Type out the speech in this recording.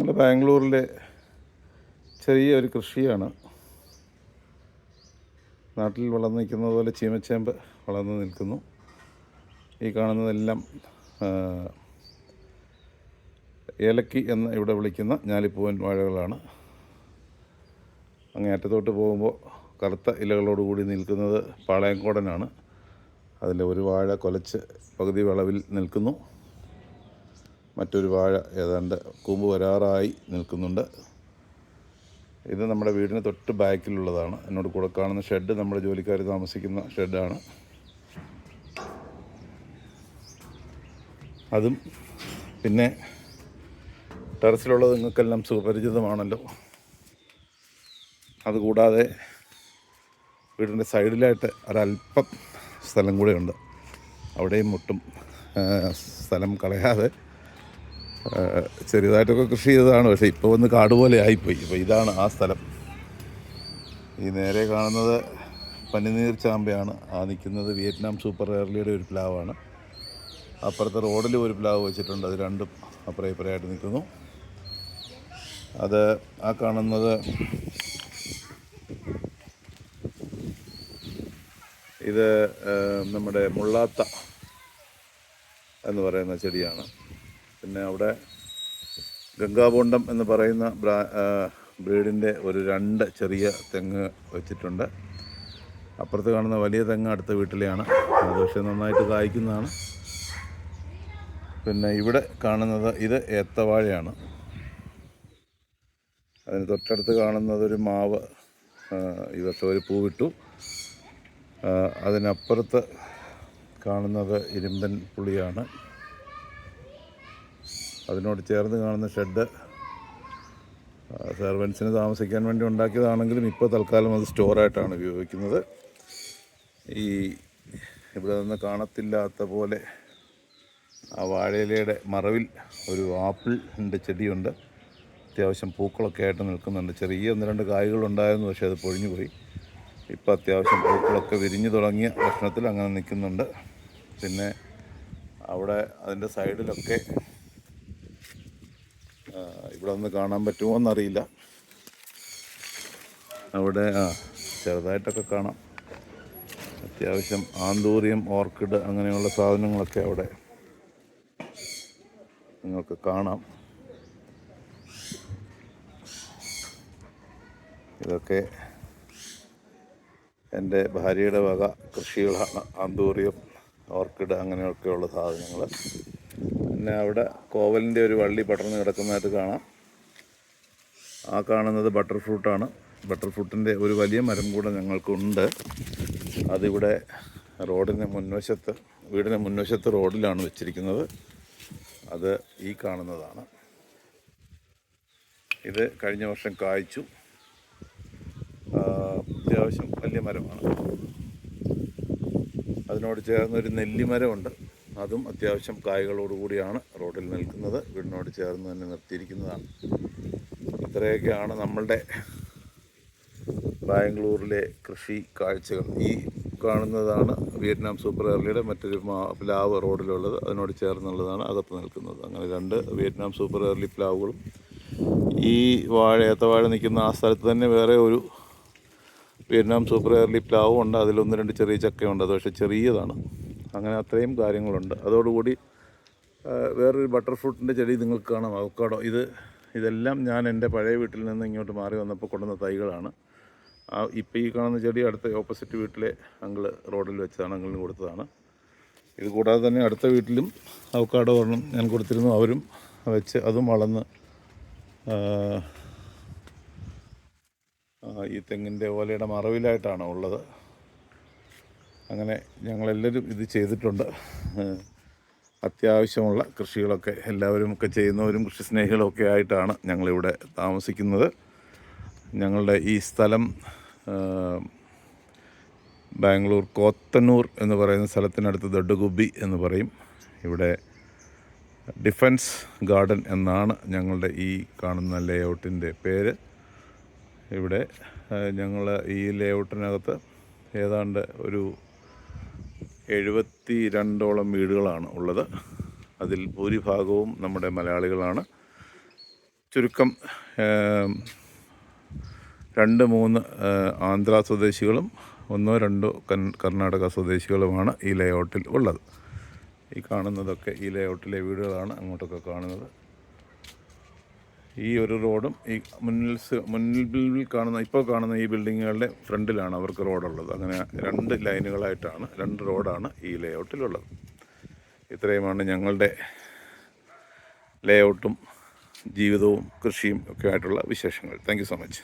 ഞങ്ങളുടെ ബാംഗ്ലൂരിലെ ചെറിയ ഒരു കൃഷിയാണ്. നാട്ടിൽ വളർന്നു നിൽക്കുന്നത് പോലെ ചീമച്ചേമ്പ് വളർന്നു നിൽക്കുന്നു. ഈ കാണുന്നതെല്ലാം ഏലക്കി എന്ന് ഇവിടെ വിളിക്കുന്ന ഞാലിപ്പൂവൻ വാഴകളാണ്. അങ്ങേ അറ്റത്തോട്ട് പോകുമ്പോൾ കറുത്ത ഇലകളോടുകൂടി നിൽക്കുന്നത് പാളയംകോടനാണ്. അതിൽ ഒരു വാഴ കൊലച്ച് പകുതി വിളവിൽ നിൽക്കുന്നു. മറ്റൊരു വാഴ ഏതാണ്ട് കൂമ്പ് വരാറായി നിൽക്കുന്നുണ്ട്. ഇത് നമ്മുടെ വീടിന് തൊട്ട് ബാക്കിലുള്ളതാണ്. എന്നോട് കൂടെ കാണുന്ന ഷെഡ് നമ്മുടെ ജോലിക്കാർ താമസിക്കുന്ന ഷെഡാണ്. അതും പിന്നെ ടെറസിലുള്ളത് നിങ്ങൾക്കെല്ലാം സുപരിചിതമാണല്ലോ. അതുകൂടാതെ വീടിന്റെ സൈഡിലായിട്ട് ഒരല്പം സ്ഥലം കൂടെ ഉണ്ട് അവിടെയും മുട്ടും സ്ഥലം കളയാതെ ചെറുതായിട്ടൊക്കെ കൃഷി ചെയ്തതാണ് പക്ഷെ ഇപ്പോൾ വന്ന് കാട് പോലെ ആയിപ്പോയി. ഇപ്പോൾ ഇതാണ് ആ സ്ഥലം. ഈ നേരെ കാണുന്നത് പനിനീർ ചാമ്പയാണ്. ആ നിൽക്കുന്നത് വിയറ്റ്നാം സൂപ്പർ എയർലിയുടെ ഒരു പ്ലാവാണ്. അപ്പുറത്തെ റോഡിൽ ഒരു പ്ലാവ് വെച്ചിട്ടുണ്ട് അത് രണ്ടും അപ്പുറം ഇപ്പുറമായിട്ട് നിൽക്കുന്നു. അത് ആ കാണുന്നത് ഇത് നമ്മുടെ മുള്ളാത്ത എന്ന് പറയുന്ന ചെടിയാണ്. പിന്നെ അവിടെ ഗംഗാബോണ്ടം എന്ന് പറയുന്ന ബ്രാ ബ്രീഡിന്റെ ഒരു രണ്ട് ചെറിയ തെങ്ങ് വെച്ചിട്ടുണ്ട്. അപ്പുറത്ത് കാണുന്ന വലിയ തെങ്ങ് അടുത്ത വീട്ടിലെയാണ്. അത് പക്ഷേ നന്നായിട്ട് കായ്ക്കുന്നതാണ്. പിന്നെ ഇവിടെ കാണുന്നത് ഇത് ഏത്തവാഴയാണ്. അതിന് തൊട്ടടുത്ത് കാണുന്നത് ഒരു മാവ് ഈ വർഷം ഒരു പൂവിട്ടു. അതിനപ്പുറത്ത് കാണുന്നത് ഇരുമ്പൻ പുളിയാണ്. അതിനോട് ചേർന്ന് കാണുന്ന ഷെഡ് സെർവൻസിന് താമസിക്കാൻ വേണ്ടി ഉണ്ടാക്കിയതാണെങ്കിലും ഇപ്പോൾ തൽക്കാലം അത് സ്റ്റോറായിട്ടാണ് ഉപയോഗിക്കുന്നത്. ഈ ഇവിടെ നിന്ന് കാണത്തില്ലാത്ത പോലെ ആ വാഴയിലയുടെ മറവിൽ ഒരു ആപ്പിളിന്റെ ചെടിയുണ്ട്. അത്യാവശ്യം പൂക്കളൊക്കെ ആയിട്ട് നിൽക്കുന്നുണ്ട്. ചെറിയ ഒന്ന് രണ്ട് കായ്കളുണ്ടായിരുന്നു പക്ഷേ അത് പൊഴിഞ്ഞു പോയി. ഇപ്പോൾ അത്യാവശ്യം പൂക്കളൊക്കെ വിരിഞ്ഞു തുടങ്ങിയ ഭക്ഷണത്തിൽ അങ്ങനെ നിൽക്കുന്നുണ്ട്. പിന്നെ അവിടെ അതിന്റെ സൈഡിലൊക്കെ ഇവിടെ നിന്ന് കാണാൻ പറ്റുമോ എന്നറിയില്ല. അവിടെ ആ ചെറുതായിട്ടൊക്കെ കാണാം. അത്യാവശ്യം ആന്തൂറിയം ഓർക്കിഡ് അങ്ങനെയുള്ള സാധനങ്ങളൊക്കെ അവിടെ നിങ്ങൾക്ക് കാണാം. ഇതൊക്കെ എന്റെ ഭാര്യയുടെ വക കൃഷികളാണ്. ആന്തൂറിയം ഓർക്കിഡ് അങ്ങനെയൊക്കെയുള്ള സാധനങ്ങൾ. പിന്നെ അവിടെ കോവലിന്റെ ഒരു വള്ളി പടർന്ന് കിടക്കുന്നതായിട്ട് കാണാം. ആ കാണുന്നത് ബട്ടർ ഫ്രൂട്ടാണ് ബട്ടർ ഫ്രൂട്ടിന്റെ ഒരു വലിയ മരം കൂടെ ഞങ്ങൾക്കുണ്ട്. അതിവിടെ റോഡിന് മുൻവശത്ത് വീടിന് മുൻവശത്ത് റോഡിലാണ് വെച്ചിരിക്കുന്നത്. അത് ഈ കാണുന്നതാണ്. ഇത് കഴിഞ്ഞ വർഷം കായ്ച്ചു. അത്യാവശ്യം വലിയ മരമാണ്. അതിനോട് ചേർന്നൊരു നെല്ലിമരമുണ്ട്. അതും അത്യാവശ്യം കായ്കളോടുകൂടിയാണ് റോഡിൽ നിൽക്കുന്നത്. വീടിനോട് ചേർന്ന് തന്നെ നിർത്തിയിരിക്കുന്നതാണ്. ഇത്രയൊക്കെയാണ് നമ്മളുടെ ബാംഗ്ലൂരിലെ കൃഷി കാഴ്ചകൾ. ഈ കാണുന്നതാണ് വിയറ്റ്നാം സൂപ്പർ എയർലിയുടെ മറ്റൊരു പ്ലാവ് റോഡിലുള്ളത്. അതിനോട് ചേർന്നുള്ളതാണ് അകത്ത് നിൽക്കുന്നത്. അങ്ങനെ രണ്ട് വിയറ്റ്നാം സൂപ്പർ എർലി പ്ലാവുകളും ഈ വാഴ ഏത്തവാഴ നിൽക്കുന്ന ആ സ്ഥലത്ത് തന്നെ വേറെ ഒരു വിയറ്റ്നാം സൂപ്പർ എർലി പ്ലാവും ഉണ്ട്. അതിലൊന്ന് രണ്ട് ചെറിയ ചക്കയുണ്ട്. അത് പക്ഷേ ചെറിയതാണ്. അങ്ങനെ അത്രയും കാര്യങ്ങളുണ്ട്. അതോടുകൂടി വേറൊരു ബട്ടർ ഫ്രൂട്ടിന്റെ ചെടി നിങ്ങൾക്ക് കാണാം. അവക്കാടോ. ഇത് ഇതെല്ലാം ഞാൻ എന്റെ പഴയ വീട്ടിൽ നിന്ന് ഇങ്ങോട്ട് മാറി വന്നപ്പോൾ കൊണ്ടുവന്ന തൈകളാണ്. ആ ഇപ്പോൾ ഈ കാണുന്ന ചെടി അടുത്ത ഓപ്പോസിറ്റ് വീട്ടിലെ അങ്കിൾ റോഡിൽ വെച്ചതാണ് അങ്കിളിന് കൊടുത്തതാണ്. ഇത് കൂടാതെ തന്നെ അടുത്ത വീട്ടിലും അവക്കാടോ ഒരെണ്ണം ഞാൻ കൊടുത്തിരുന്നു. അവരും വെച്ച് അതും വളർന്ന് ഈ തെങ്ങിന്റെ ഓലയുടെ മറവിലായിട്ടാണ് ഉള്ളത്. അങ്ങനെ ഞങ്ങളെല്ലാവരും ഇത് ചെയ്തിട്ടുണ്ട്. അത്യാവശ്യമുള്ള കൃഷികളൊക്കെ എല്ലാവരും ഒക്കെ ചെയ്യുന്നവരും കൃഷി സ്നേഹികളൊക്കെ ആയിട്ടാണ് ഞങ്ങളിവിടെ താമസിക്കുന്നത്. ഞങ്ങളുടെ ഈ സ്ഥലം ബാംഗ്ലൂർ കോത്തന്നൂർ എന്ന് പറയുന്ന സ്ഥലത്തിനടുത്ത് ദൊഡ്ഡഗുബി എന്ന് പറയും. ഇവിടെ ഡിഫൻസ് ഗാർഡൻ എന്നാണ് ഞങ്ങളുടെ ഈ കാണുന്ന ലേഔട്ടിന്റെ പേര്. ഇവിടെ ഞങ്ങൾ ഈ ലേഔട്ടിനകത്ത് ഏതാണ്ട് ഒരു എഴുപത്തി രണ്ടോളം വീടുകളാണ് ഉള്ളത്. അതിൽ ഭൂരിഭാഗവും നമ്മുടെ മലയാളികളാണ്. ചുരുക്കം രണ്ട് മൂന്ന് ആന്ധ്ര സ്വദേശികളും ഒന്നോ രണ്ടോ കർണാടക സ്വദേശികളുമാണ് ഈ ലേഔട്ടിൽ ഉള്ളത്. ഈ കാണുന്നതൊക്കെ ഈ ലേഔട്ടിലെ വീടുകളാണ് അങ്ങോട്ടൊക്കെ കാണുന്നത്. ഈ ഒരു റോഡും ഈ മുന്നിൽ മുന്നിൽ കാണുന്ന ഇപ്പോൾ കാണുന്ന ഈ ബിൽഡിങ്ങുകളുടെ ഫ്രണ്ടിലാണ് അവർക്ക് റോഡുള്ളത്. അങ്ങനെ രണ്ട് ലൈനുകളായിട്ടാണ് രണ്ട് റോഡാണ് ഈ ലേഔട്ടിലുള്ളത്. ഇത്രയുമാണ് ഞങ്ങളുടെ ലേഔട്ടും ജീവിതവും കൃഷിയും ഒക്കെ ആയിട്ടുള്ള വിശേഷങ്ങൾ. Thank so much